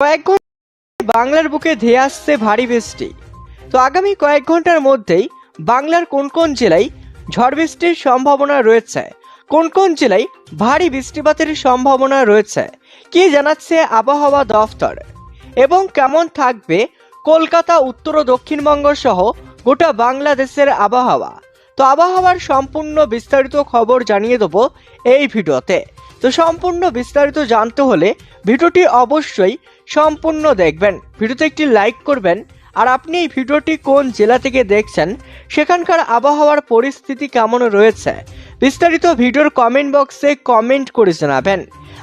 কয়েক ঘণ্টা বাংলার বুকে ধেয়ে আসছে ভারী বৃষ্টি। তো আগামী কয়েক ঘণ্টার মধ্যেই বাংলার কোন কোন জেলায় ঝড় বৃষ্টির সম্ভাবনা রয়েছে? কোন কোন জেলায় ভারী বৃষ্টিপাতের সম্ভাবনা রয়েছে? কি জানাচ্ছে আবহাওয়া দফতর? এবং কেমন থাকবে কলকাতা, উত্তর ও দক্ষিণবঙ্গ সহ গোটা বাংলাদেশের আবহাওয়া? তো আবহাওয়ার সম্পূর্ণ বিস্তারিত খবর জানিয়ে দেবো এই ভিডিওতে। তো সম্পূর্ণ বিস্তারিত জানতে হলে ভিডিওটি অবশ্যই সম্পূর্ণ দেখবেন। ভিডিওতে একটি লাইক করবেন। আর আপনি এই ভিডিওটি কোন জেলা থেকে দেখছেন, সেখানকার আবহাওয়ার পরিস্থিতি কেমন রয়েছে, বিস্তারিত ভিডিওর কমেন্ট বক্সে কমেন্ট করে জানাবেন।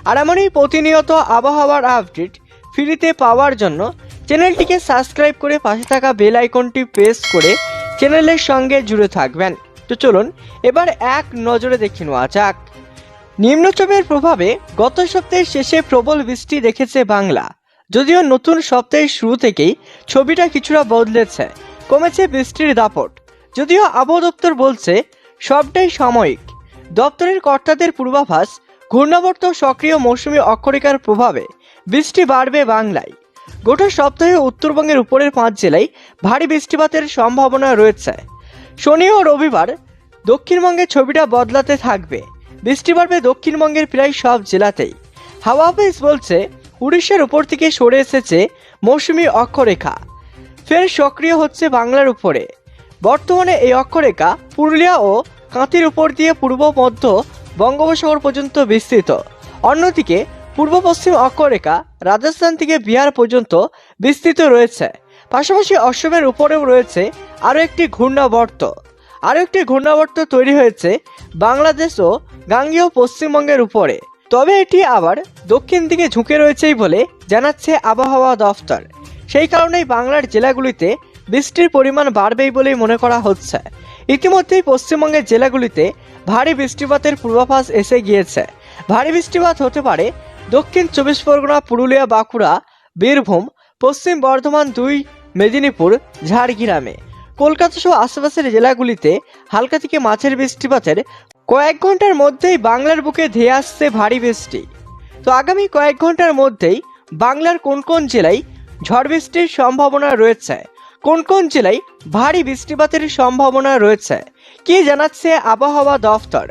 আর এমনই প্রতিনিয়ত আবহাওয়ার আপডেট ফ্রিতে পাওয়ার জন্য চ্যানেলটিকে সাবস্ক্রাইব করে পাশে থাকা বেল আইকনটি প্রেস করে চ্যানেলের সঙ্গে জুড়ে থাকবেন। তো চলুন, এবার এক নজরে দেখে নেওয়া যাক। নিম্নচাপের প্রভাবে গত সপ্তাহের শেষে প্রবল বৃষ্টি দেখেছে বাংলা। যদিও নতুন সপ্তাহের শুরু থেকেই ছবিটা কিছুটা বদলেছে। কমেছে বৃষ্টির দাপট। যদিও আবহাওয়া দপ্তর বলছে, সবটাই সাময়িক। দপ্তরের কর্তাদের পূর্বাভাস, ঘূর্ণাবর্ত সক্রিয় মৌসুমী অক্ষরিকার প্রভাবে বৃষ্টি বাড়বে বাংলায়। গোটা সপ্তাহে উত্তরবঙ্গের উপরের পাঁচ জেলায় ভারী বৃষ্টিপাতের সম্ভাবনা রয়েছে। শনি ও রবিবার দক্ষিণবঙ্গের ছবিটা বদলাতে থাকবে। বৃষ্টি বাড়বে দক্ষিণবঙ্গের প্রায় সব জেলাতেই। হাওয়া অফিস বলছে উড়িষ্যার উপর থেকে সরে এসেছে মৌসুমি অক্ষরেখা। ফের সক্রিয় হচ্ছে বাংলার উপরে। বর্তমানে এই অক্ষরেখা পুরুলিয়া ও কাঁথির উপর দিয়ে পূর্ব, মধ্য বঙ্গোপসাগর পর্যন্ত বিস্তৃত। অন্যদিকে পূর্ব, পশ্চিম অক্ষরেখা রাজস্থান থেকে বিহার পর্যন্ত বিস্তৃত রয়েছে। পাশাপাশি অসমের উপরেও রয়েছে আরও একটি ঘূর্ণাবর্ত। আরও একটি ঘূর্ণাবর্ত তৈরি হয়েছে বাংলাদেশ ও গাঙ্গেয় পশ্চিমবঙ্গের উপরে। তবে এটি আবার দক্ষিণ দিকে ঝুঁকে রয়েছেই বলে জানাচ্ছে আবহাওয়া দফতর। সেই কারণেই বাংলার জেলাগুলিতে বৃষ্টির পরিমাণ বাড়বেই বলেই মনে করা হচ্ছে। ইতিমধ্যেই পশ্চিমবঙ্গের জেলাগুলিতে ভারী বৃষ্টিপাতের পূর্বাভাস এসে গিয়েছে। ভারী বৃষ্টিপাত হতে পারে দক্ষিণ চব্বিশ পরগনা, পুরুলিয়া, বাঁকুড়া, বীরভূম, পশ্চিম বর্ধমান দুই, মেদিনীপুর, ঝাড়গ্রামে। কলকাতা সহ আশেপাশের জেলাগুলিতে হালকা থেকে মাছের বৃষ্টিপাতের কয়েক ঘণ্টার মধ্যেই বাংলার বুকে ধেয়ে আসছে ভারী বৃষ্টি। তো আগামী কয়েক ঘণ্টার মধ্যেই বাংলার কোন কোন জেলায় ঝড় বৃষ্টির সম্ভাবনা রয়েছে? কোন কোন জেলায় ভারী বৃষ্টিপাতের সম্ভাবনা রয়েছে? কি জানাচ্ছে আবহাওয়া দফতর?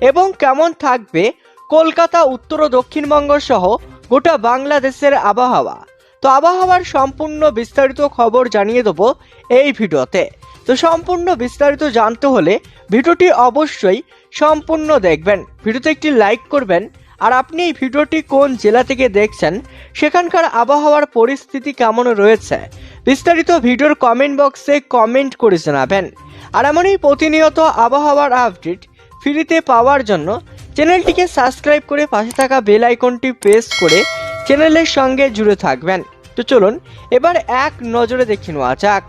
এবং কেমন থাকবে কলকাতা, উত্তর ও দক্ষিণবঙ্গ সহ গোটা বাংলাদেশের আবহাওয়া? তো আবহাওয়ার সম্পূর্ণ বিস্তারিত খবর জানিয়ে দেবো এই ভিডিওতে। তো সম্পূর্ণ বিস্তারিত জানতে হলে ভিডিওটি অবশ্যই সম্পূর্ণ দেখবেন। ভিডিওতে একটি লাইক করবেন। আর আপনি এই ভিডিওটি কোন জেলা থেকে দেখছেন, সেখানকার আবহাওয়ার পরিস্থিতি কেমন রয়েছে, বিস্তারিত ভিডিওর কমেন্ট বক্সে কমেন্ট করে জানাবেন। আর এমনই প্রতিনিয়ত আবহাওয়ার আপডেট ফ্রিতে পাওয়ার জন্য চ্যানেলটিকে সাবস্ক্রাইব করে পাশে থাকা বেল আইকনটি প্রেস করে চ্যানেলের সঙ্গে জুড়ে থাকবেন। তো চলুন, এবার এক নজরে দেখে নেওয়া যাক।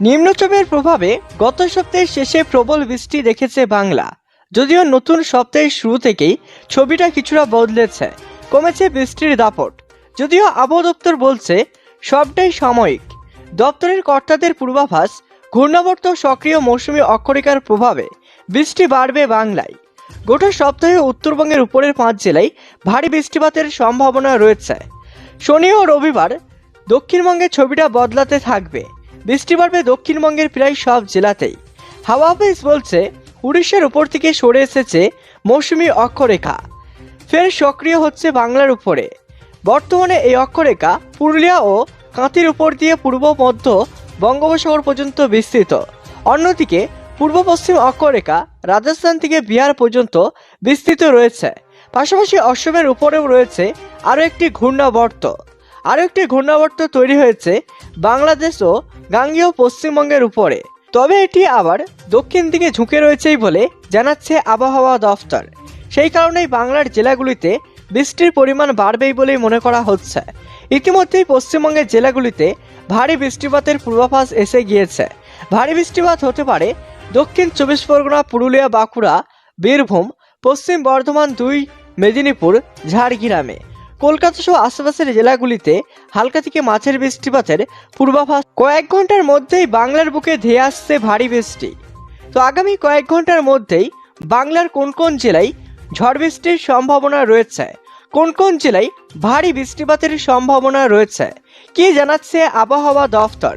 নিম্নচাপের প্রভাবে গত সপ্তাহের শেষে প্রবল বৃষ্টি দেখেছে বাংলা। যদিও নতুন সপ্তাহের শুরু থেকেই ছবিটা কিছুটা বদলেছে। কমেছে বৃষ্টির দাপট। যদিও আবহাওয়া দপ্তর বলছে, সবটাই সাময়িক। দপ্তরের কর্তাদের পূর্বাভাস, ঘূর্ণাবর্ত সক্রিয় মৌসুমী অক্ষরিকার প্রভাবে বৃষ্টি বাড়বে বাংলায়। গোটা সপ্তাহে উত্তরবঙ্গের উপরের পাঁচ জেলায় ভারী বৃষ্টিপাতের সম্ভাবনা রয়েছে। শনি ও রবিবার দক্ষিণবঙ্গের ছবিটা বদলাতে থাকবে। বৃষ্টি বাড়বে দক্ষিণবঙ্গের প্রায় সব জেলাতেই। হাওয়া অফিস বলছে উড়িষ্যার উপর থেকে সরে এসেছে মৌসুমি অক্ষরেখা। ফের সক্রিয় হচ্ছে বাংলার উপরে। বর্তমানে এই অক্ষরেখা পুরুলিয়া ও কাঁতির উপর দিয়ে পূর্ব, মধ্য বঙ্গোপসাগর পর্যন্ত বিস্তৃত। অন্যদিকে পূর্ব, পশ্চিম অক্ষরেখা রাজস্থান থেকে বিহার পর্যন্ত বিস্তৃত রয়েছে। পাশাপাশি অসমের উপরেও রয়েছে আরও একটি ঘূর্ণাবর্ত। আরও একটি ঘূর্ণাবর্ত তৈরি হয়েছে বাংলাদেশ ও গাঙ্গেয় পশ্চিমবঙ্গের উপরে। তবে এটি আবার দক্ষিণ দিকে ঝুঁকে রয়েছেই বলে জানাচ্ছে আবহাওয়া দফতর। সেই কারণেই বাংলার জেলাগুলিতে বৃষ্টির পরিমাণ বাড়বেই বলেই মনে করা হচ্ছে। ইতিমধ্যেই পশ্চিমবঙ্গের জেলাগুলিতে ভারী বৃষ্টিপাতের পূর্বাভাস এসে গিয়েছে। ভারী বৃষ্টিপাত হতে পারে দক্ষিণ চব্বিশ পরগনা, পুরুলিয়া, বাঁকুড়া, বীরভূম, পশ্চিম বর্ধমান দুই, মেদিনীপুর, ঝাড়গ্রামে। কলকাতা সহ আশেপাশের জেলাগুলিতে হালকা থেকে মাছের বৃষ্টিপাতের পূর্বাভাস। কয়েক ঘণ্টার মধ্যেই বাংলার বুকে ধেয়ে আসছে ভারী বৃষ্টি। তো আগামী কয়েক ঘণ্টার মধ্যেই বাংলার কোন কোন জেলায় ঝড় বৃষ্টির সম্ভাবনা রয়েছে? কোন কোন জেলায় ভারী বৃষ্টিপাতের সম্ভাবনা রয়েছে? কি জানাচ্ছে আবহাওয়া দফতর?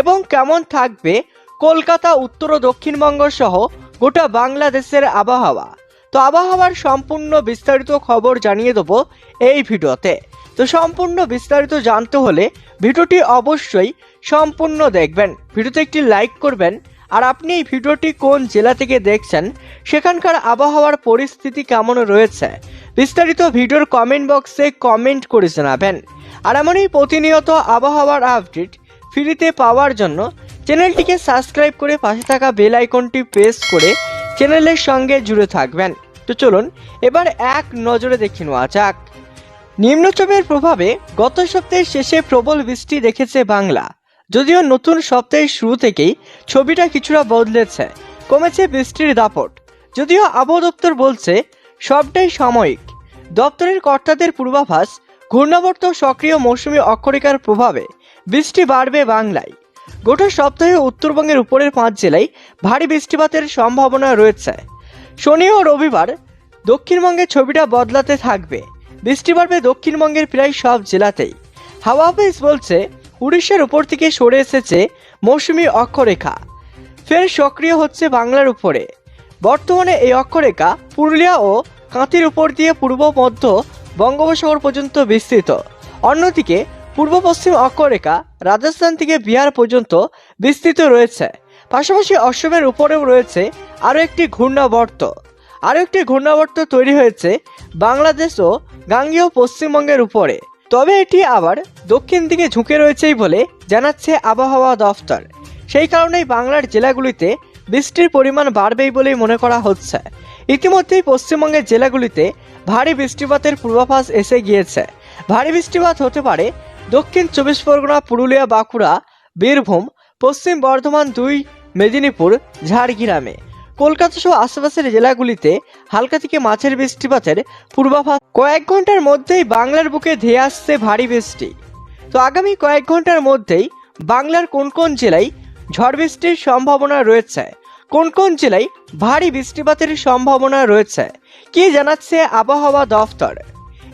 এবং কেমন থাকবে কলকাতা, উত্তর ও দক্ষিণবঙ্গ সহ গোটা বাংলাদেশের আবহাওয়া? তো আবহাওয়ার সম্পূর্ণ বিস্তারিত খবর জানিয়ে দেবো এই ভিডিওতে। তো সম্পূর্ণ বিস্তারিত জানতে হলে ভিডিওটি অবশ্যই সম্পূর্ণ দেখবেন। ভিডিওতে একটি লাইক করবেন আর আপনি এই ভিডিওটি কোন জেলা থেকে দেখছেন, সেখানকার আবহাওয়ার পরিস্থিতি কেমন রয়েছে, বিস্তারিত ভিডিওর কমেন্ট বক্সে কমেন্ট করে জানাবেন। আর এমনই প্রতিনিয়ত আবহাওয়ার আপডেট ফ্রিতে পাওয়ার জন্য চ্যানেলটিকে সাবস্ক্রাইব করে পাশে থাকা বেল আইকনটি প্রেস করে চ্যানেলের সঙ্গে জুড়ে থাকবেন। তো চলুন, এবার এক নজরে দেখে নেওয়া যাক। নিম্নচাপের প্রভাবে গত সপ্তাহের শেষে প্রবল বৃষ্টি দেখেছে বাংলা। যদিও নতুন সপ্তাহের শুরু থেকেই ছবিটা কিছুটা বদলেছে। কমেছে বৃষ্টির দাপট। যদিও আবহাওয়া দপ্তর বলছে, সবটাই সাময়িক। দপ্তরের কর্তাদের পূর্বাভাস, ঘূর্ণাবর্ত সক্রিয় মৌসুমী অক্ষরেখার প্রভাবে বৃষ্টি বাড়বে বাংলায়। গোটা সপ্তাহে উত্তরবঙ্গের উপরের পাঁচ জেলায় ভারী বৃষ্টিপাতের সম্ভাবনা রয়েছে। শনি ও রবিবার দক্ষিণবঙ্গের ছবিটা বদলাতে থাকবে। বৃষ্টি বাড়বে দক্ষিণবঙ্গের প্রায় সব জেলাতেই। হাওয়া অফিস বলছে উড়িষ্যার উপর থেকে সরে এসেছে মৌসুমী অক্ষরেখা। ফের সক্রিয় হচ্ছে বাংলার উপরে। বর্তমানে এই অক্ষরেখা পুরুলিয়া ও কাঁতির উপর দিয়ে পূর্ব, মধ্য বঙ্গোপসাগর পর্যন্ত বিস্তৃত। অন্যদিকে পূর্ব, পশ্চিম অক্ষরেখা রাজস্থান থেকে বিহার পর্যন্ত বিস্তৃত রয়েছে। পাশাপাশি অসমের উপরেও রয়েছে আরও একটি ঘূর্ণাবর্ত। আরও একটি ঘূর্ণাবর্ত তৈরি হয়েছে বাংলাদেশ ও গাঙ্গেয় পশ্চিমবঙ্গের উপরে। তবে এটি আবার দক্ষিণ দিকে ঝুঁকে রয়েছেই বলে জানাচ্ছে আবহাওয়া দফতর। সেই কারণেই বাংলার জেলাগুলিতে বৃষ্টির পরিমাণ বাড়বেই বলেই মনে করা হচ্ছে। ইতিমধ্যেই পশ্চিমবঙ্গের জেলাগুলিতে ভারী বৃষ্টিপাতের পূর্বাভাস এসে গিয়েছে। ভারী বৃষ্টিপাত হতে পারে দক্ষিণ চব্বিশ পরগনা, পুরুলিয়া, বাঁকুড়া, বীরভূম, পশ্চিম বর্ধমান দুই, মেদিনীপুর, ঝাড়গ্রামে। কলকাতা সহ আশেপাশের জেলাগুলিতে হালকা থেকে মাছের বৃষ্টিপাতের পূর্বাভাস। কয়েক ঘণ্টার মধ্যেই বাংলার বুকে ধেয়ে আসছে ভারী বৃষ্টি। তো আগামী কয়েক ঘণ্টার মধ্যেই বাংলার কোন কোন জেলায় ঝড় বৃষ্টির সম্ভাবনা রয়েছে? কোন কোন জেলায় ভারী বৃষ্টিপাতের সম্ভাবনা রয়েছে? কি জানাচ্ছে আবহাওয়া দফতর?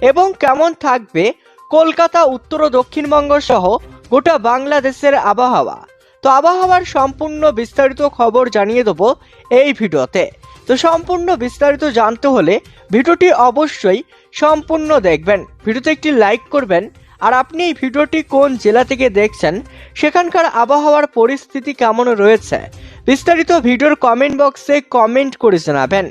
এবং কেমন থাকবে কলকাতা, উত্তর ও দক্ষিণবঙ্গ সহ গোটা বাংলাদেশের আবহাওয়া? তো আবহাওয়ার সম্পূর্ণ বিস্তারিত খবর জানিয়ে দেবো এই ভিডিওতে। তো সম্পূর্ণ বিস্তারিত জানতে হলে ভিডিওটি অবশ্যই সম্পূর্ণ দেখবেন। ভিডিওতে একটি লাইক করবেন। আর আপনি এই ভিডিওটি কোন জেলা থেকে দেখছেন, সেখানকার আবহাওয়ার পরিস্থিতি কেমন রয়েছে, বিস্তারিত ভিডিওর কমেন্ট বক্সে কমেন্ট করে জানাবেন।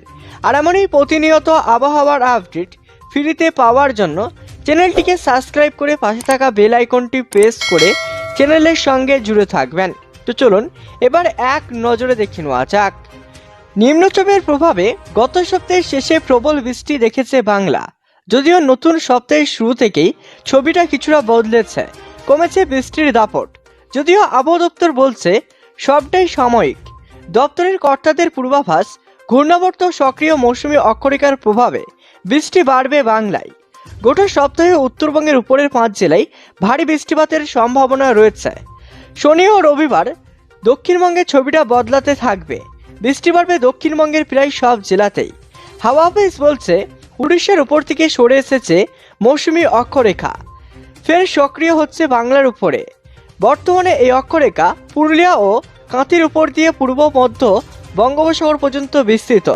আর এমনই প্রতিনিয়ত আবহাওয়ার আপডেট ফ্রিতে পাওয়ার জন্য চ্যানেলটিকে সাবস্ক্রাইব করে পাশে থাকা বেল আইকনটি প্রেস করে চ্যানেলের সঙ্গে জুড়ে থাকবেন। তো চলুন, এবার এক নজরে দেখে নেওয়া যাক। নিম্নচাপের প্রভাবে গত সপ্তাহের শেষে প্রবল বৃষ্টি দেখেছে বাংলা। যদিও নতুন সপ্তাহের শুরু থেকেই ছবিটা কিছুটা বদলেছে, কমেছে বৃষ্টির দাপট। যদিও আবহাওয়া দপ্তর বলছে, সবটাই সাময়িক। দপ্তরের কর্তাদের পূর্বাভাস, ঘূর্ণাবর্ত সক্রিয় মৌসুমী অক্ষরেখার প্রভাবে বৃষ্টি বাড়বে বাংলায়। গোটা সপ্তাহে উত্তরবঙ্গের উপরের পাঁচ জেলায় ভারী বৃষ্টিপাতের সম্ভাবনা রয়েছে। শনি ও রবিবার দক্ষিণবঙ্গের ছবিটা বদলাতে থাকবে। বৃষ্টি বাড়বে দক্ষিণবঙ্গের প্রায় সব জেলাতেই। হাওয়া অফিস বলছে, উড়িষ্যার উপর থেকে সরে এসেছে মৌসুমি অক্ষরেখা। ফের সক্রিয় হচ্ছে বাংলার উপরে। বর্তমানে এই অক্ষরেখা পুরুলিয়া ও কাঁতির উপর দিয়ে পূর্ব, মধ্য বঙ্গোপসাগর পর্যন্ত বিস্তৃত।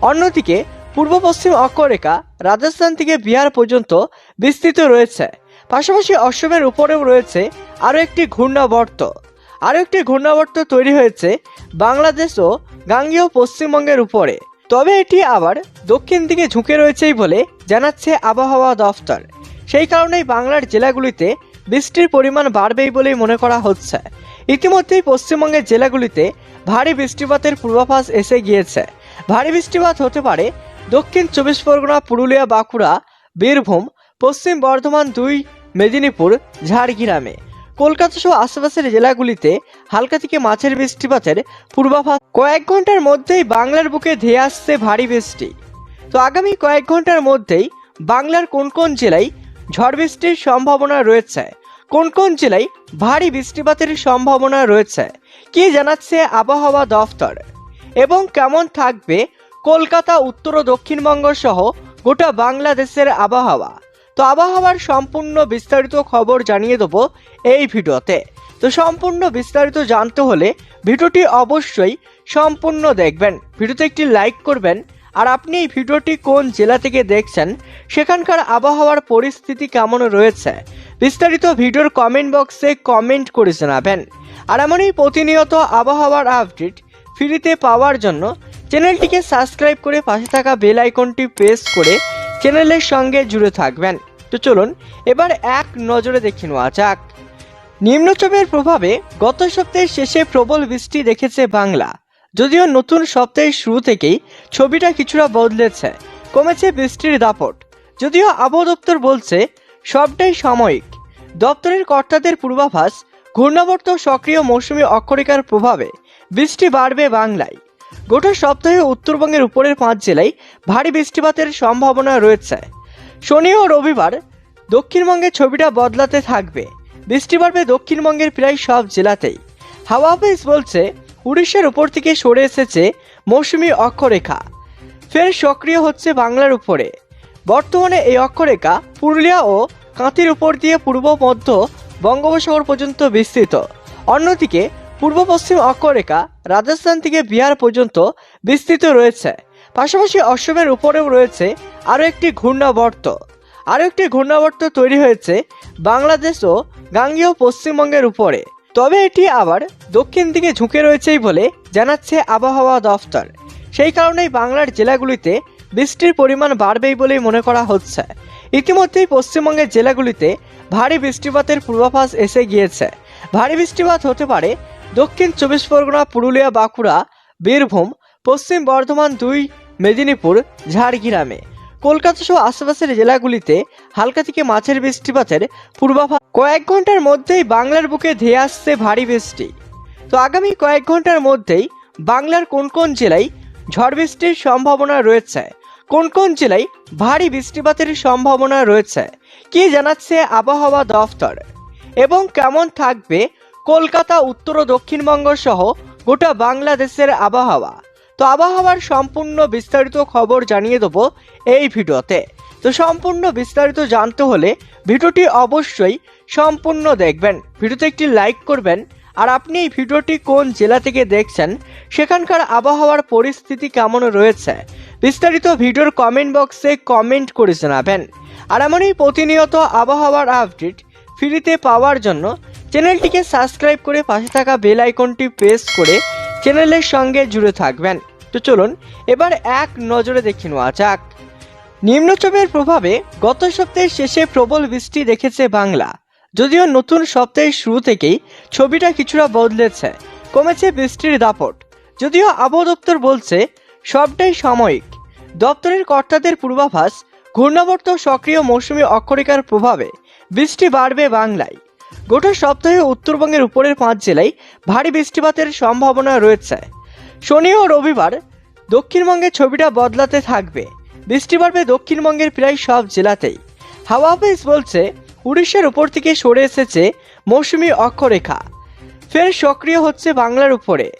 অন্যদিকে পূর্ব পশ্চিম অক্ষরেখা রাজস্থান থেকে বিহার পর্যন্ত বিস্তৃত রয়েছে। পাশাপাশি অসমের উপরেও রয়েছে আরও একটি ঘূর্ণাবর্ত। আরও একটি ঘূর্ণাবর্ত তৈরি হয়েছে বাংলাদেশ ও গাঙ্গেয় পশ্চিমবঙ্গের উপরে। তবে এটি আবার দক্ষিণ দিকে ঝুঁকে রয়েছেই বলে জানাচ্ছে আবহাওয়া দফতর। সেই কারণেই বাংলার জেলাগুলিতে বৃষ্টির পরিমাণ বাড়বেই বলেই মনে করা হচ্ছে। ইতিমধ্যেই পশ্চিমবঙ্গের জেলাগুলিতে ভারী বৃষ্টিপাতের পূর্বাভাস এসে গিয়েছে। ভারী বৃষ্টিপাত হতে পারে দক্ষিণ চব্বিশ পরগনা, পুরুলিয়া, বাঁকুড়া, বীরভূম, পশ্চিম বর্ধমান দুই, মেদিনীপুর, ঝাড়গ্রামে কলকাতা সহ আশেপাশের জেলাগুলিতে হালকা থেকে মাছের বৃষ্টিপাতের পূর্বাভাস। কয়েক ঘণ্টার মধ্যেই বাংলার বুকে ধেয়ে আসছে ভারী বৃষ্টি। তো আগামী কয়েক ঘণ্টার মধ্যেই বাংলার কোন কোন জেলায় ঝড় বৃষ্টির সম্ভাবনা রয়েছে? কোন কোন জেলায় ভারী বৃষ্টিপাতের সম্ভাবনা রয়েছে? কি জানাচ্ছে আবহাওয়া দফতর? এবং কেমন থাকবে কলকাতা, উত্তর ও দক্ষিণবঙ্গ সহ গোটা বাংলাদেশের আবহাওয়া। তো আবহাওয়ার সম্পূর্ণ বিস্তারিত খবর জানিয়ে দেবো এই ভিডিওতে। তো সম্পূর্ণ বিস্তারিত জানতে হলে ভিডিওটি অবশ্যই সম্পূর্ণ দেখবেন, ভিডিওতে একটি লাইক করবেন, আর আপনি এই ভিডিওটি কোন জেলা থেকে দেখছেন, সেখানকার আবহাওয়ার পরিস্থিতি কেমন রয়েছে, বিস্তারিত ভিডিওর কমেন্ট বক্সে কমেন্ট করে জানাবেন। আর এমনই প্রতিনিয়ত আবহাওয়ার আপডেট ফ্রিতে পাওয়ার জন্য চ্যানেলটিকে সাবস্ক্রাইব করে পাশে থাকা বেল আইকনটি প্রেস করে চ্যানেলের সঙ্গে জুড়ে থাকবেন। তো চলুন, এবার এক নজরে দেখে নেওয়া যাক। নিম্নচাপের প্রভাবে গত সপ্তাহের শেষে প্রবল বৃষ্টি দেখেছে বাংলা। যদিও নতুন সপ্তাহের শুরু থেকেই ছবিটা কিছুটা বদলেছে, কমেছে বৃষ্টির দাপট। যদিও আবহাওয়া দপ্তর বলছে, সবটাই সাময়িক। দপ্তরের কর্তাদের পূর্বাভাস, ঘূর্ণাবর্ত সক্রিয় মৌসুমী অক্ষরিকার প্রভাবে বৃষ্টি বাড়বে বাংলায়। গোটা সপ্তাহে উত্তরবঙ্গের উপরের পাঁচ জেলায় ভারী বৃষ্টিপাতের সম্ভাবনা রয়েছে। শনি ও রবিবার দক্ষিণবঙ্গে ছবিটা বদলাতে থাকবে। বৃষ্টি বাড়বে দক্ষিণবঙ্গের প্রায় সব জেলাতেই। হাওয়া অফিস বলছে, উড়িষ্যার উপর থেকে সরে এসেছে মৌসুমি অক্ষরেখা। ফের সক্রিয় হচ্ছে বাংলার উপরে। বর্তমানে এই অক্ষরেখা পুরুলিয়া ও কাঁতির উপর দিয়ে পূর্ব, মধ্য বঙ্গোপসাগর পর্যন্ত বিস্তৃত। অন্যদিকে পূর্ব পশ্চিম অক্ষরেখা রাজস্থান থেকে বিহার পর্যন্ত বিস্তৃত রয়েছে। পাশাপাশি অসমের উপরেও রয়েছে আরও একটি ঘূর্ণাবর্ত। আরও একটি ঘূর্ণাবর্ত তৈরি হয়েছে বাংলাদেশ ও গাঙ্গীয় পশ্চিমবঙ্গের উপরে। তবে এটি আবার দক্ষিণ দিকে ঝুঁকে রয়েছেই বলে জানাচ্ছে আবহাওয়া দফতর। সেই কারণেই বাংলার জেলাগুলিতে বৃষ্টির পরিমাণ বাড়বেই বলেই মনে করা হচ্ছে। ইতিমধ্যেই পশ্চিমবঙ্গের জেলাগুলিতে ভারী বৃষ্টিপাতের পূর্বাভাস এসে গিয়েছে। ভারী বৃষ্টিপাত হতে পারে দক্ষিণ চব্বিশ পরগনা, পুরুলিয়া, বাঁকুড়া, বীরভূম, পশ্চিম বর্ধমান দুই, মেদিনীপুর, ঝাড়গ্রামে। কলকাতা সহ আশেপাশের জেলাগুলিতে হালকা থেকে মাছের বৃষ্টিপাতের পূর্বাভাস। কয়েক ঘণ্টার মধ্যেই বাংলার বুকে ধেয়ে আসছে ভারী বৃষ্টি। তো আগামী কয়েক ঘণ্টার মধ্যেই বাংলার কোন কোন জেলায় ঝড় বৃষ্টির সম্ভাবনা রয়েছে? কোন কোন জেলায় ভারী বৃষ্টিপাতের সম্ভাবনা রয়েছে? কি জানাচ্ছে আবহাওয়া দফতর? এবং কেমন থাকবে কলকাতা, উত্তর ও দক্ষিণবঙ্গ সহ গোটা বাংলাদেশের আবহাওয়া। তো আবহাওয়ার সম্পূর্ণ বিস্তারিত খবর জানিয়ে দেবো এই ভিডিওতে। তো সম্পূর্ণ বিস্তারিত জানতে হলে ভিডিওটি অবশ্যই সম্পূর্ণ দেখবেন। ভিডিওতে একটি লাইক করবেন। আর আপনি এই ভিডিওটি কোন জেলা থেকে দেখছেন, সেখানকার আবহাওয়ার পরিস্থিতি কেমন রয়েছে, বিস্তারিত ভিডিওর কমেন্ট বক্সে কমেন্ট করে জানাবেন। আর এমনই প্রতিনিয়ত আবহাওয়ার আপডেট ফ্রিতে পাওয়ার জন্য চ্যানেলটিকে সাবস্ক্রাইব করে পাশে থাকা বেল আইকনটি প্রেস করে চ্যানেলের সঙ্গে জুড়ে থাকবেন। তো চলুন, এবার এক নজরে দেখে নেওয়া যাক। নিম্নচাপের প্রভাবে গত সপ্তাহের শেষে প্রবল বৃষ্টি দেখেছে বাংলা। যদিও নতুন সপ্তাহের শুরু থেকেই ছবিটা কিছুটা বদলেছে, কমেছে বৃষ্টির দাপট। যদিও আবহাওয়া দপ্তর বলছে, সবটাই সাময়িক। দপ্তরের কর্তাদের পূর্বাভাস, ঘূর্ণাবর্ত সক্রিয় মৌসুমী অক্ষরিকার প্রভাবে বৃষ্টি বাড়বে বাংলায়। গোটা সপ্তাহে উত্তরবঙ্গের উপরের পাঁচ জেলায় ভারী বৃষ্টিপাতের সম্ভাবনা রয়েছে। শনি ও রবিবার দক্ষিণবঙ্গে ছবিটা বদলাতে থাকবে। বৃষ্টি বাড়বে দক্ষিণবঙ্গের প্রায় সব জেলাতেই। হাওয়া অফিস বলছে, উড়িষ্যার উপর থেকে সরে এসেছে মৌসুমি অক্ষরেখা। ফের সক্রিয় হচ্ছে বাংলার উপরে।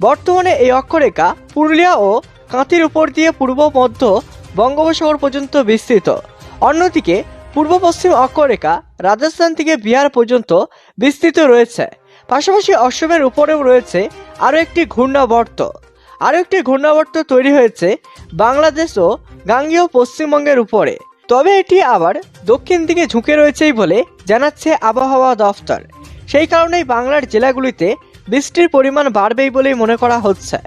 বর্তমানে এই অক্ষরেখা পুরুলিয়া ও কাঁতির উপর দিয়ে পূর্ব, মধ্য বঙ্গোপসাগর পর্যন্ত বিস্তৃত। অন্যদিকে পূর্ব পশ্চিম অক্ষরেখা রাজস্থান থেকে বিহার পর্যন্ত বিস্তৃত রয়েছে। পাশাপাশি অসমের উপরেও রয়েছে আরও একটি ঘূর্ণাবর্ত। আরও একটি ঘূর্ণাবর্ত তৈরি হয়েছে বাংলাদেশ ও গাঙ্গীয় পশ্চিমবঙ্গের উপরে। তবে এটি আবার দক্ষিণ দিকে ঝুঁকে রয়েছেই বলে জানাচ্ছে আবহাওয়া দফতর। সেই কারণেই বাংলার জেলাগুলিতে বৃষ্টির পরিমাণ বাড়বেই বলেই মনে করা হচ্ছে।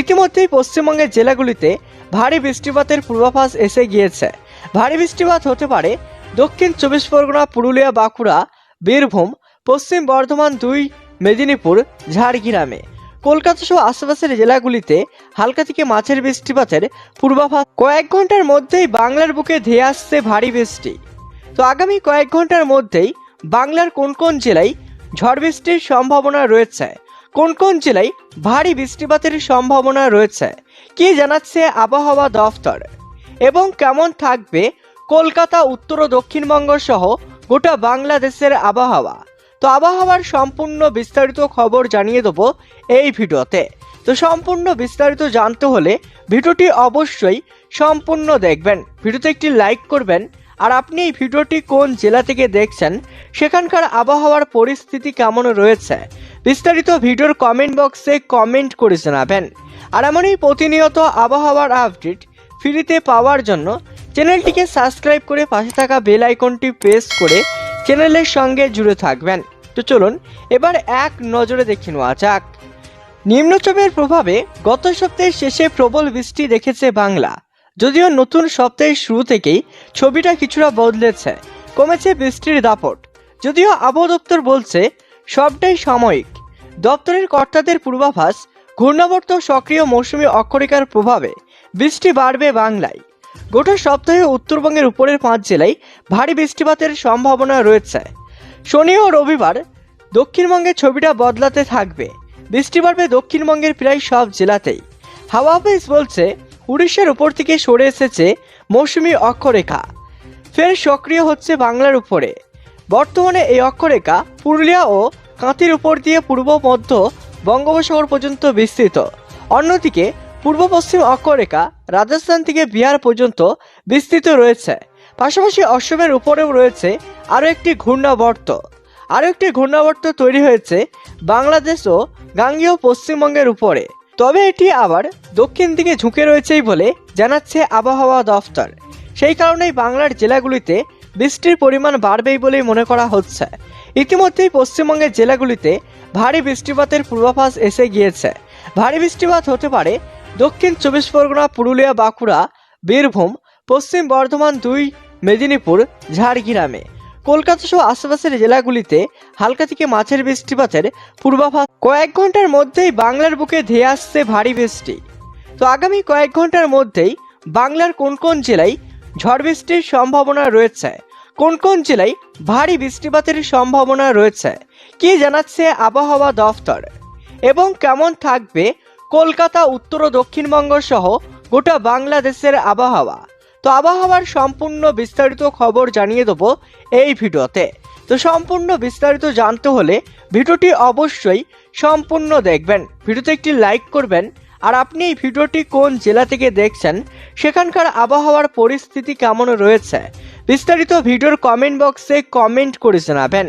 ইতিমধ্যেই পশ্চিমবঙ্গের জেলাগুলিতে ভারী বৃষ্টিপাতের পূর্বাভাস এসে গিয়েছে। ভারী বৃষ্টিপাত হতে পারে দক্ষিণ চব্বিশ পরগনা, পুরুলিয়া, বাঁকুড়া, বীরভূম, পশ্চিম বর্ধমান দুই, মেদিনীপুর, ঝাড়গ্রামে। কলকাতা সহ আশেপাশের জেলাগুলিতে হালকা থেকে মাছের বৃষ্টিপাতের পূর্বাভাস। কয়েক ঘণ্টার মধ্যেই বাংলার বুকে ধেয়ে আসছে ভারী বৃষ্টি। তো আগামী কয়েক ঘণ্টার মধ্যেই বাংলার কোন কোন জেলায় ঝড় বৃষ্টির সম্ভাবনা রয়েছে? কোন কোন জেলায় ভারী বৃষ্টিপাতের সম্ভাবনা রয়েছে? কি জানাচ্ছে আবহাওয়া দফতর? এবং কেমন থাকবে কলকাতা, উত্তর ও দক্ষিণবঙ্গ সহ গোটা বাংলাদেশের আবহাওয়া। তো আবহাওয়ার সম্পূর্ণ বিস্তারিত খবর জানিয়ে দেবো এই ভিডিওতে। তো সম্পূর্ণ বিস্তারিত জানতে হলে ভিডিওটি অবশ্যই সম্পূর্ণ দেখবেন, ভিডিওতে একটি লাইক করবেন, আর আপনি এই ভিডিওটি কোন জেলা থেকে দেখছেন, সেখানকার আবহাওয়ার পরিস্থিতি কেমন রয়েছে, বিস্তারিত ভিডিওর কমেন্ট বক্সে কমেন্ট করে জানাবেন। আর এমনই প্রতিনিয়ত আবহাওয়ার আপডেট ফ্রিতে পাওয়ার জন্য চ্যানেলটিকে সাবস্ক্রাইব করে পাশে থাকা বেল আইকনটি প্রেস করে চ্যানেলের সঙ্গে জুড়ে থাকবেন। তো চলুন, এবার এক নজরে দেখে নেওয়া যাক। নিম্নচাপের প্রভাবে গত সপ্তাহের শেষে প্রবল বৃষ্টি দেখেছে বাংলা। যদিও নতুন সপ্তাহের শুরু থেকেই ছবিটা কিছুটা বদলেছে, কমেছে বৃষ্টির দাপট। যদিও আবহাওয়া দপ্তর বলছে, সবটাই সাময়িক। দপ্তরের কর্তাদের পূর্বাভাস, ঘূর্ণাবর্ত সক্রিয় মৌসুমী অক্ষরেখার প্রভাবে বৃষ্টি বাড়বে বাংলায়। গোটা সপ্তাহে উত্তরবঙ্গের উপরের পাঁচ জেলায় ভারী বৃষ্টিপাতের সম্ভাবনা রয়েছে। শনি ও রবিবার দক্ষিণবঙ্গের ছবিটা বদলাতে থাকবে। বৃষ্টি বাড়বে দক্ষিণবঙ্গের প্রায় সব জেলাতেই। হাওয়া অফিস বলছে, উড়িষ্যার উপর থেকে সরে এসেছে মৌসুমি অক্ষরেখা। ফের সক্রিয় হচ্ছে বাংলার উপরে। বর্তমানে এই অক্ষরেখা পুরুলিয়া ও কাঁতির উপর দিয়ে পূর্ব, মধ্য বঙ্গোপসাগর পর্যন্ত বিস্তৃত। অন্যদিকে পূর্ব পশ্চিম অক্ষরেখা রাজস্থান থেকে বিহার পর্যন্ত বিস্তৃত রয়েছে। পাশাপাশি অসমের উপরেও রয়েছে আরও একটি ঘূর্ণাবর্ত। আরও একটি ঘূর্ণাবর্ত তৈরি হয়েছে বাংলাদেশ ও গাঙ্গেয় পশ্চিমবঙ্গের উপরে। তবে এটি আবার দক্ষিণ দিকে ঝুঁকে রয়েছেই বলে জানাচ্ছে আবহাওয়া দফতর। সেই কারণেই বাংলার জেলাগুলিতে বৃষ্টির পরিমাণ বাড়বেই বলেই মনে করা হচ্ছে। ইতিমধ্যেই পশ্চিমবঙ্গের জেলাগুলিতে ভারী বৃষ্টিপাতের পূর্বাভাস এসে গিয়েছে। ভারী বৃষ্টিপাত হতে পারে দক্ষিণ চব্বিশ পরগনা, পুরুলিয়া, বাঁকুড়া, বীরভূম, পশ্চিম বর্ধমান দুই, মেদিনীপুর, ঝাড়গ্রামে। কলকাতা সহ আশেপাশের জেলাগুলিতে হালকা থেকে মাছের বৃষ্টিপাতের পূর্বাভাস। কয়েক ঘণ্টার মধ্যেই বাংলার বুকে ধেয়ে আসছে ভারী বৃষ্টি। তো আগামী কয়েক ঘণ্টার মধ্যেই বাংলার কোন কোন জেলায় ঝড় বৃষ্টির সম্ভাবনা রয়েছে? কোন কোন জেলায় ভারী বৃষ্টিপাতের সম্ভাবনা রয়েছে? কি জানাচ্ছে আবহাওয়া দফতর? এবং কেমন থাকবে কলকাতা, উত্তর ও দক্ষিণবঙ্গ সহ গোটা বাংলাদেশের আবহাওয়া। তো আবহাওয়ার সম্পূর্ণ বিস্তারিত খবর জানিয়ে দেবো এই ভিডিওতে। তো সম্পূর্ণ বিস্তারিত জানতে হলে ভিডিওটি অবশ্যই সম্পূর্ণ দেখবেন। ভিডিওতে একটি লাইক করবেন। আর আপনি এই ভিডিওটি কোন জেলা থেকে দেখছেন, সেখানকার আবহাওয়ার পরিস্থিতি কেমন রয়েছে, বিস্তারিত ভিডিওর কমেন্ট বক্সে কমেন্ট করে জানাবেন।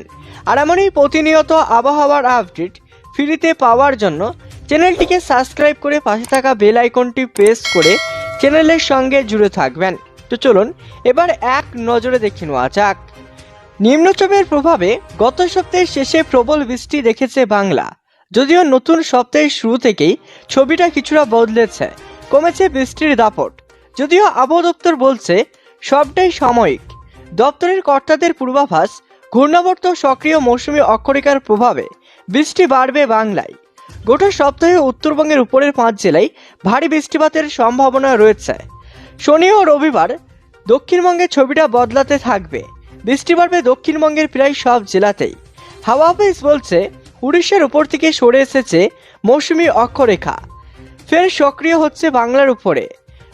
আর এমনই প্রতিনিয়ত আবহাওয়ার আপডেট ফ্রিতে পাওয়ার জন্য চ্যানেলটিকে সাবস্ক্রাইব করে পাশে থাকা বেল আইকনটি প্রেস করে চ্যানেলের সঙ্গে জুড়ে থাকবেন। তো চলুন, এবার এক নজরে দেখে নেওয়া যাক। নিম্নচাপের প্রভাবে গত সপ্তাহের শেষে প্রবল বৃষ্টি দেখেছে বাংলা। যদিও নতুন সপ্তাহের শুরু থেকেই ছবিটা কিছুটা বদলেছে, কমেছে বৃষ্টির দাপট। যদিও আবহাওয়া দপ্তর বলছে, সবটাই সাময়িক। দপ্তরের কর্তাদের পূর্বাভাস, ঘূর্ণাবর্ত সক্রিয় মৌসুমী অক্ষরেখার প্রভাবে বৃষ্টি বাড়বে বাংলায়। গোটা সপ্তাহে উত্তরবঙ্গের উপরের পাঁচ জেলায় ভারী বৃষ্টিপাতের সম্ভাবনা রয়েছে। শনি ও রবিবার দক্ষিণবঙ্গের ছবিটা বদলাতে থাকবে। বৃষ্টি বাড়বে দক্ষিণবঙ্গের প্রায় সব জেলাতেই। হাওয়া অফিস বলছে, উড়িষ্যার উপর থেকে সরে এসেছে মৌসুমি অক্ষরেখা। ফের সক্রিয় হচ্ছে বাংলার উপরে।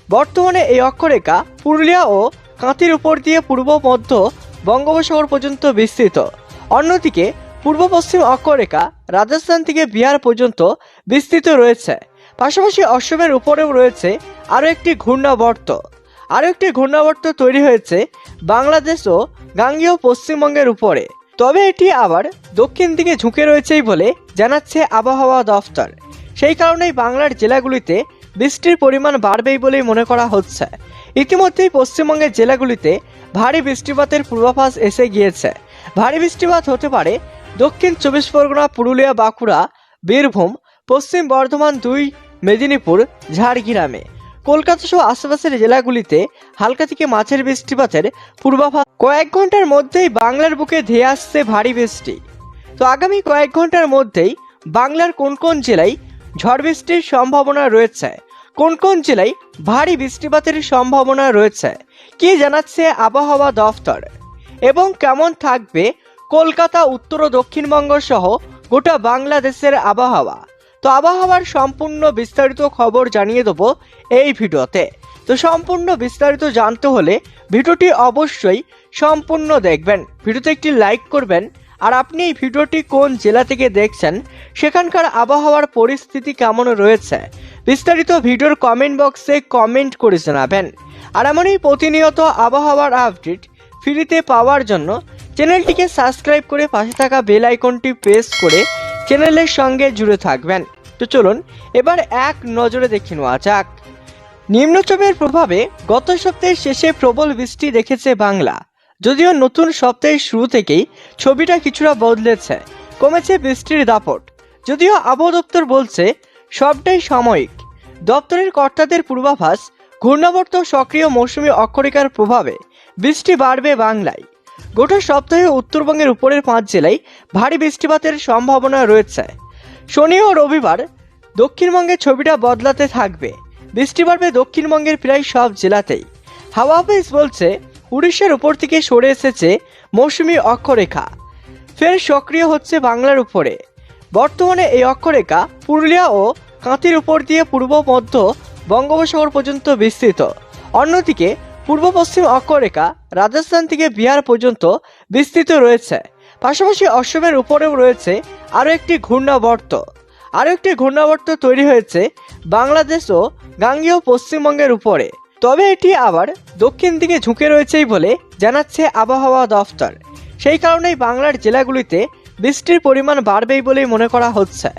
বর্তমানে এই অক্ষরেখা পুরুলিয়া ও কাঁথির উপর দিয়ে পূর্ব, মধ্য বঙ্গোপসাগর পর্যন্ত বিস্তৃত। অন্যদিকে পূর্ব পশ্চিম অক্ষরেখা রাজস্থান থেকে বিহার পর্যন্ত বিস্তৃত রয়েছে। পাশাপাশি অসমের উপরেও রয়েছে আরও একটি ঘূর্ণাবর্ত। আরও একটি ঘূর্ণাবর্ত তৈরি হয়েছে বাংলাদেশ ও গাঙ্গেয় পশ্চিমবঙ্গের উপরে। তবে এটি আবার দক্ষিণ দিকে ঝুঁকে রয়েছেই বলে জানাচ্ছে আবহাওয়া দফতর। সেই কারণেই বাংলার জেলাগুলিতে বৃষ্টির পরিমাণ বাড়বেই বলেই মনে করা হচ্ছে। ইতিমধ্যেই পশ্চিমবঙ্গের জেলাগুলিতে ভারী বৃষ্টিপাতের পূর্বাভাস এসে গিয়েছে। ভারী বৃষ্টিপাত হতে পারে দক্ষিণ চব্বিশ পরগনা, পুরুলিয়া, বাঁকুড়া, বীরভূম, পশ্চিম বর্ধমান দুই, মেদিনীপুর, ঝাড়গ্রামে কলকাতা সহ আশেপাশের জেলাগুলিতে হালকা থেকে মাছের বৃষ্টিপাতের পূর্বাভাস। কয়েক ঘণ্টার মধ্যেই বাংলার বুকে ধেয়ে আসছে ভারী বৃষ্টি। তো আগামী কয়েক ঘণ্টার মধ্যেই বাংলার কোন কোন জেলায় ঝড় বৃষ্টির সম্ভাবনা রয়েছে? কোন কোন জেলায় ভারী বৃষ্টিপাতের সম্ভাবনা রয়েছে? কি জানাচ্ছে আবহাওয়া দফতর? এবং কেমন থাকবে কলকাতা, উত্তর ও দক্ষিণবঙ্গ সহ গোটা বাংলাদেশের আবহাওয়া। তো আবহাওয়ার সম্পূর্ণ বিস্তারিত খবর জানিয়ে দেবো এই ভিডিওতে। তো সম্পূর্ণ বিস্তারিত জানতে হলে ভিডিওটি অবশ্যই সম্পূর্ণ দেখবেন। ভিডিওতে একটি লাইক করবেন। আর আপনি এই ভিডিওটি কোন জেলা থেকে দেখছেন, সেখানকার আবহাওয়ার পরিস্থিতি কেমন রয়েছে, বিস্তারিত ভিডিওর কমেন্ট বক্সে কমেন্ট করে জানাবেন। আর এমনই প্রতিনিয়ত আবহাওয়ার আপডেট ফ্রিতে পাওয়ার জন্য চ্যানেলটিকে সাবস্ক্রাইব করে পাশে থাকা বেল আইকনটি প্রেস করে চ্যানেলের সঙ্গে জুড়ে থাকবেন। তো চলুন, এবার এক নজরে দেখে নেওয়া যাক। নিম্নচাপের প্রভাবে গত সপ্তাহের শেষে প্রবল বৃষ্টি দেখেছে বাংলা। যদিও নতুন সপ্তাহের শুরু থেকেই ছবিটা কিছুটা বদলেছে, কমেছে বৃষ্টির দাপট। যদিও আবহাওয়া দপ্তর বলছে, সবটাই সাময়িক। দপ্তরের কর্তাদের পূর্বাভাস, ঘূর্ণাবর্ত সক্রিয় মৌসুমী অক্ষরেখার প্রভাবে বৃষ্টি বাড়বে বাংলায়। গোটা সপ্তাহে উত্তরবঙ্গের উপরের পাঁচ জেলায় ভারী বৃষ্টিপাতের সম্ভাবনা রয়েছে। শনি ও রবিবার দক্ষিণবঙ্গে ছবিটা বদলাতে থাকবে। বৃষ্টি বাড়বে দক্ষিণবঙ্গের প্রায় সব জেলাতেই। হাওয়া অফিস বলছে, উড়িষ্যার উপর থেকে সরে এসেছে মৌসুমি অক্ষরেখা। ফের সক্রিয় হচ্ছে বাংলার উপরে। বর্তমানে এই অক্ষরেখা পুরুলিয়া ও কাঁতির উপর দিয়ে পূর্ব, মধ্য বঙ্গোপসাগর পর্যন্ত বিস্তৃত। অন্যদিকে পূর্ব পশ্চিম অক্ষরেখা রাজস্থান থেকে বিহার পর্যন্ত বিস্তৃত রয়েছে। পাশাপাশি অসমের উপরেও রয়েছে আরও একটি ঘূর্ণাবর্ত। আরও একটি ঘূর্ণাবর্ত তৈরি হয়েছে বাংলাদেশ ও গাঙ্গেয় পশ্চিমবঙ্গের উপরে। তবে এটি আবার দক্ষিণ দিকে ঝুঁকে রয়েছেই বলে জানাচ্ছে আবহাওয়া দফতর। সেই কারণেই বাংলার জেলাগুলিতে বৃষ্টির পরিমাণ বাড়বেই বলেই মনে করা হচ্ছে।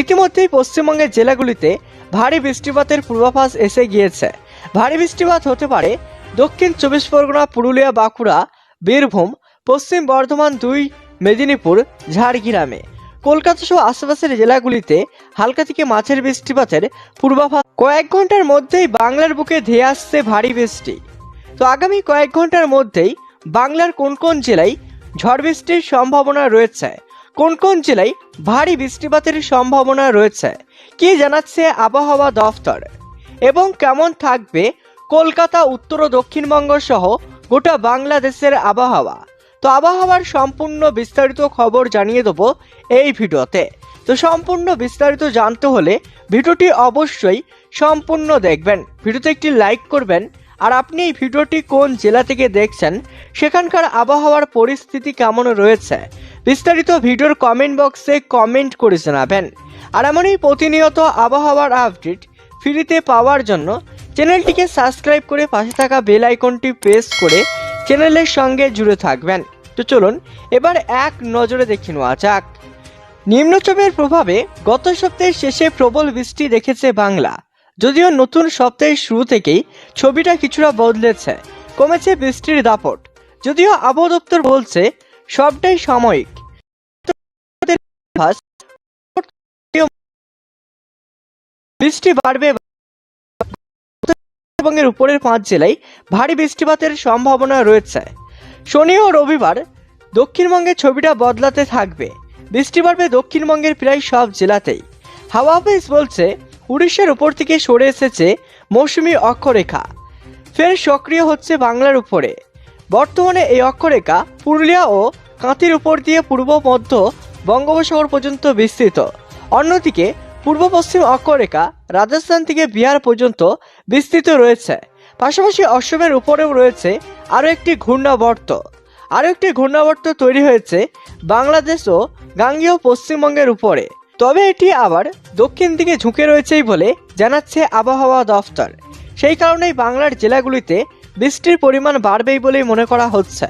ইতিমধ্যেই পশ্চিমবঙ্গের জেলাগুলিতে ভারী বৃষ্টিপাতের পূর্বাভাস এসে গিয়েছে। ভারী বৃষ্টিপাত হতে পারে দক্ষিণ চব্বিশ পরগনা, পুরুলিয়া, বাঁকুড়া, বীরভূম, পশ্চিম বর্ধমান দুই, মেদিনীপুর, ঝাড়গ্রামে। কলকাতা সহ আশেপাশের জেলাগুলিতে হালকা থেকে মাছের বৃষ্টিপাতের পূর্বাভাস। কয়েক ঘণ্টার মধ্যেই বাংলার বুকে ধেয়ে আসছে ভারী বৃষ্টি। তো আগামী কয়েক ঘণ্টার মধ্যেই বাংলার কোন কোন জেলায় ঝড় বৃষ্টির সম্ভাবনা রয়েছে? কোন কোন জেলায় ভারী বৃষ্টিপাতের সম্ভাবনা রয়েছে? কি জানাচ্ছে আবহাওয়া দফতর? এবং কেমন থাকবে কলকাতা, উত্তর ও দক্ষিণবঙ্গ সহ গোটা বাংলাদেশের আবহাওয়া। তো আবহাওয়ার সম্পূর্ণ বিস্তারিত খবর জানিয়ে দেবো এই ভিডিওতে। তো সম্পূর্ণ বিস্তারিত জানতে হলে ভিডিওটি অবশ্যই সম্পূর্ণ দেখবেন, ভিডিওতে একটি লাইক করবেন, আর আপনি এই ভিডিওটি কোন জেলা থেকে দেখছেন, সেখানকার আবহাওয়ার পরিস্থিতি কেমন রয়েছে, বিস্তারিত ভিডিওর কমেন্ট বক্সে কমেন্ট করে জানাবেন। আর এমনই প্রতিনিয়ত আবহাওয়ার আপডেট ফ্রিতে পাওয়ার জন্য চ্যানেলটিকে সাবস্ক্রাইব করে পাশে থাকা বেল আইকনটি প্রেস করে চ্যানেলের সঙ্গে জুড়ে থাকবেন। তো চলুন, এবার এক নজরে দেখে নেওয়া যাক। নিম্নচাপের প্রভাবে গত সপ্তাহের শেষে প্রবল বৃষ্টি দেখেছে বাংলা। যদিও নতুন সপ্তাহের শুরু থেকেই ছবিটা কিছুটা বদলেছে, কমেছে বৃষ্টির দাপট। যদিও আবহাওয়া দপ্তর বলছে, সবটাই সাময়িক। বৃষ্টি বাড়বে উত্তরবঙ্গের উপরের পাঁচ জেলায় ভারী বৃষ্টিপাতের সম্ভাবনা রয়েছে। শনি ও রবিবার দক্ষিণবঙ্গে ছবিটা বদলাতে থাকবে। বৃষ্টি বাড়বে দক্ষিণবঙ্গের প্রায় সব জেলাতেই। হাওয়া অফিস বলছে, উড়িষ্যার উপর থেকে সরে এসেছে মৌসুমি অক্ষরেখা। ফের সক্রিয় হচ্ছে বাংলার উপরে। বর্তমানে এই অক্ষরেখা পুরুলিয়া ও কাঁতির উপর দিয়ে পূর্ব, মধ্য বঙ্গোপসাগর পর্যন্ত বিস্তৃত। অন্যদিকে পূর্ব পশ্চিম অক্ষরেখা রাজস্থান থেকে বিহার পর্যন্ত বিস্তৃত রয়েছে। পাশাপাশি অসমের উপরেও রয়েছে আরও একটি ঘূর্ণাবর্ত। আরও একটি ঘূর্ণাবর্ত তৈরি হয়েছে বাংলাদেশ ও গাঙ্গেয় পশ্চিমবঙ্গের উপরে। তবে এটি আবার দক্ষিণ দিকে ঝুঁকে রয়েছেই বলে জানাচ্ছে আবহাওয়া দফতর। সেই কারণেই বাংলার জেলাগুলিতে বৃষ্টির পরিমাণ বাড়বেই বলেই মনে করা হচ্ছে।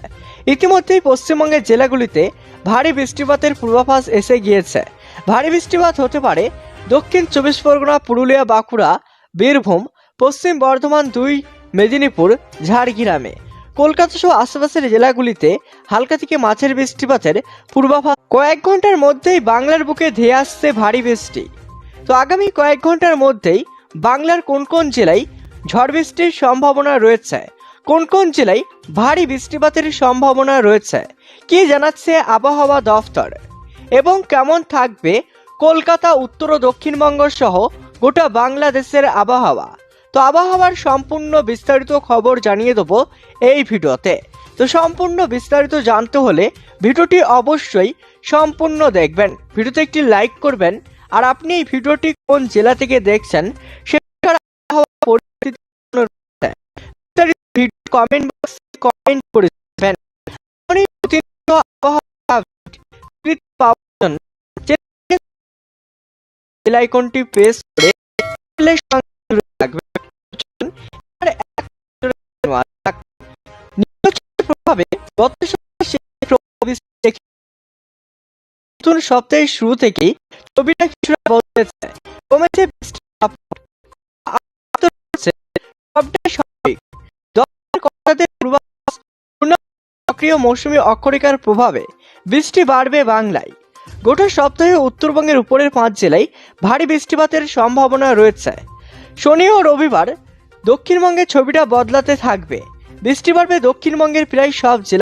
ইতিমধ্যেই পশ্চিমবঙ্গের জেলাগুলিতে ভারী বৃষ্টিপাতের পূর্বাভাস এসে গিয়েছে। ভারী বৃষ্টিপাত হতে পারে দক্ষিণ চব্বিশ পরগনা, পুরুলিয়া, বাঁকুড়া, বীরভূম, পশ্চিম বর্ধমান দুই, মেদিনীপুর, ঝাড়গ্রামে। কলকাতা সহ আশেপাশের জেলাগুলিতে হালকা থেকে মাছের বৃষ্টিপাতের পূর্বাভাস। কয়েক ঘণ্টার মধ্যেই বাংলার বুকে ধেয়ে আসছে ভারী বৃষ্টি। তো আগামী কয়েক ঘণ্টার মধ্যেই বাংলার কোন কোন জেলায় ঝড় বৃষ্টির সম্ভাবনা রয়েছে? কোন কোন জেলায় ভারী বৃষ্টিপাতের সম্ভাবনা রয়েছে? কি জানাচ্ছে আবহাওয়া দফতর? এবং কেমন থাকবে কলকাতা, উত্তর ও দক্ষিণবঙ্গ সহ গোটা বাংলাদেশের আবহাওয়া। তো আবহাওয়ার সম্পূর্ণ বিস্তারিত খবর জানিয়ে দেবো এই ভিডিওতে। তো সম্পূর্ণ বিস্তারিত জানতে হলে ভিডিওটি অবশ্যই সম্পূর্ণ দেখবেন। ভিডিওতে একটি লাইক করবেন। আর আপনি এই ভিডিওটি কোন জেলা থেকে দেখছেন সেটার আবহাওয়া পরিস্থিতি কমেন্ট বক্সে কমেন্ট করে বেল আইকনটি প্রেস করে নতুন সপ্তাহের শুরু থেকেই ছবিটা কিছুটা বদলেছে কমেছে সক্রিয় মৌসুমী অক্ষরেখার প্রভাবে বৃষ্টি বাড়বে বাংলায়। গোটা সপ্তাহে উত্তরবঙ্গের উপরের পাঁচ জেলায় ভারী বৃষ্টিপাতের সম্ভাবনা রয়েছে। শনি ও রবিবার দক্ষিণবঙ্গের ছবিটা বদলাতে থাকবে। বৃষ্টি বাড়বে দক্ষিণবঙ্গের প্রায় সব জেলা